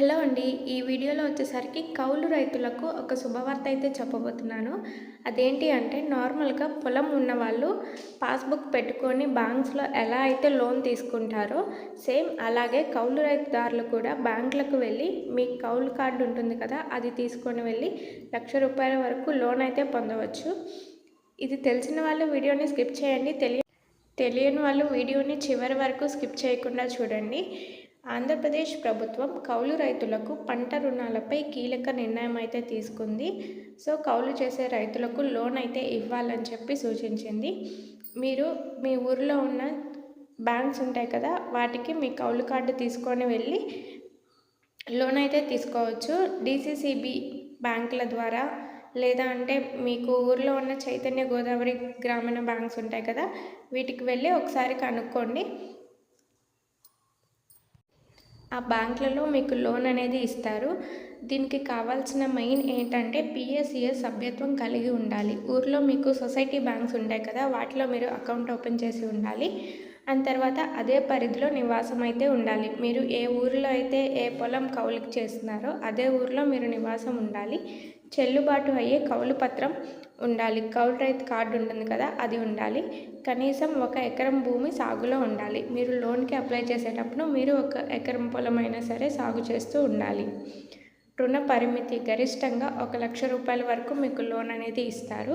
Hello అండి ఈ వీడియోలో వచ్చేసరికి కౌలు రైతులకు ఒక శుభవార్త అయితే చెప్పబోతున్నాను. అదేంటి అంటే నార్మల్గా పొలం ఉన్నవాళ్ళు పాస్బుక్ పెట్టుకొని బ్యాంక్స్లో ఎలా అయితే లోన్ తీసుకుంటారో సేమ్ అలాగే కౌలు రైతుదారులు కూడా బ్యాంకులకు వెళ్ళి మీ కౌలు కార్డు ఉంటుంది కదా అది తీసుకొని వెళ్ళి లక్ష రూపాయల వరకు లోన్ అయితే పొందవచ్చు. ఇది తెలిసిన వాళ్ళు వీడియోని స్కిప్ చేయండి తెలియ తెలియని వాళ్ళు వీడియోని చివరి వరకు స్కిప్ చేయకుండా చూడండి. ఆంధ్రప్రదేశ్ ప్రభుత్వం కౌలు రైతులకు పంట రుణాలపై కీలక నిర్ణయం అయితే తీసుకుంది. సో కౌలు చేసే రైతులకు లోన్ అయితే ఇవ్వాలని చెప్పి సూచించింది. మీరు మీ ఊరిలో ఉన్న బ్యాంక్స్ ఉంటాయి కదా వాటికి మీ కౌలు కార్డు తీసుకొని వెళ్ళి లోన్ అయితే తీసుకోవచ్చు. డిసిసిబి బ్యాంకుల ద్వారా లేదా అంటే మీకు ఊర్లో ఉన్న చైతన్య గోదావరి గ్రామీణ బ్యాంక్స్ ఉంటాయి కదా వీటికి వెళ్ళి ఒకసారి కనుక్కోండి. ఆ బ్యాంకులలో మీకు లోన్ అనేది ఇస్తారు. దీనికి కావాల్సిన మెయిన్ ఏంటంటే పిఎస్సిఎస్ సభ్యత్వం కలిగి ఉండాలి. ఊర్లో మీకు సొసైటీ బ్యాంక్స్ ఉంటాయి కదా వాటిలో మీరు అకౌంట్ ఓపెన్ చేసి ఉండాలి. అండ్ తర్వాత అదే పరిధిలో నివాసం అయితే ఉండాలి. మీరు ఏ ఊరిలో అయితే ఏ పొలం కౌలుకు చేస్తున్నారో అదే ఊరిలో మీరు నివాసం ఉండాలి. చెల్లుబాటు అయ్యే కౌలు పత్రం ఉండాలి. కౌలు రైతు కార్డు ఉంటుంది కదా అది ఉండాలి. కనీసం ఒక ఎకరం భూమి సాగులో ఉండాలి. మీరు లోన్కి అప్లై చేసేటప్పుడు మీరు ఒక ఎకరం పొలం అయినా సరే సాగు చేస్తూ ఉండాలి. రుణ పరిమితి గరిష్టంగా ఒక లక్ష రూపాయల వరకు మీకు లోన్ అనేది ఇస్తారు.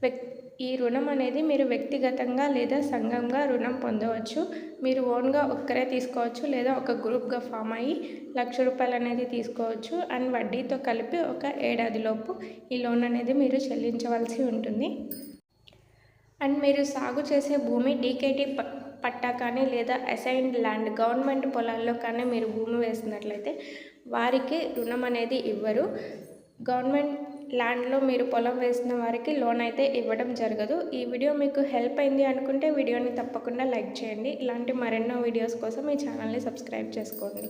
వ్యక్తి ఈ రుణం అనేది మీరు వ్యక్తిగతంగా లేదా సంఘంగా రుణం పొందవచ్చు. మీరు ఓన్గా ఒక్కరే తీసుకోవచ్చు లేదా ఒక గ్రూప్గా ఫామ్ అయ్యి లక్ష రూపాయలు అనేది తీసుకోవచ్చు. అండ్ వడ్డీతో కలిపి ఒక ఏడాదిలోపు ఈ లోన్ అనేది మీరు చెల్లించవలసి ఉంటుంది. అండ్ మీరు సాగు చేసే భూమి డీకేటీ పట్టా కానీ లేదా అసైన్డ్ ల్యాండ్ గవర్నమెంట్ పొలాల్లో కానీ మీరు భూమి వేసినట్లయితే వారికి రుణం అనేది ఇవ్వరు. గవర్నమెంట్ ల్యాండ్లో మీరు పొలం వేసిన వారికి లోన్ అయితే ఇవ్వడం జరగదు. ఈ వీడియో మీకు హెల్ప్ అయింది అనుకుంటే వీడియోని తప్పకుండా లైక్ చేయండి. ఇలాంటి మరెన్నో వీడియోస్ కోసం ఈ ఛానల్ని సబ్స్క్రైబ్ చేసుకోండి.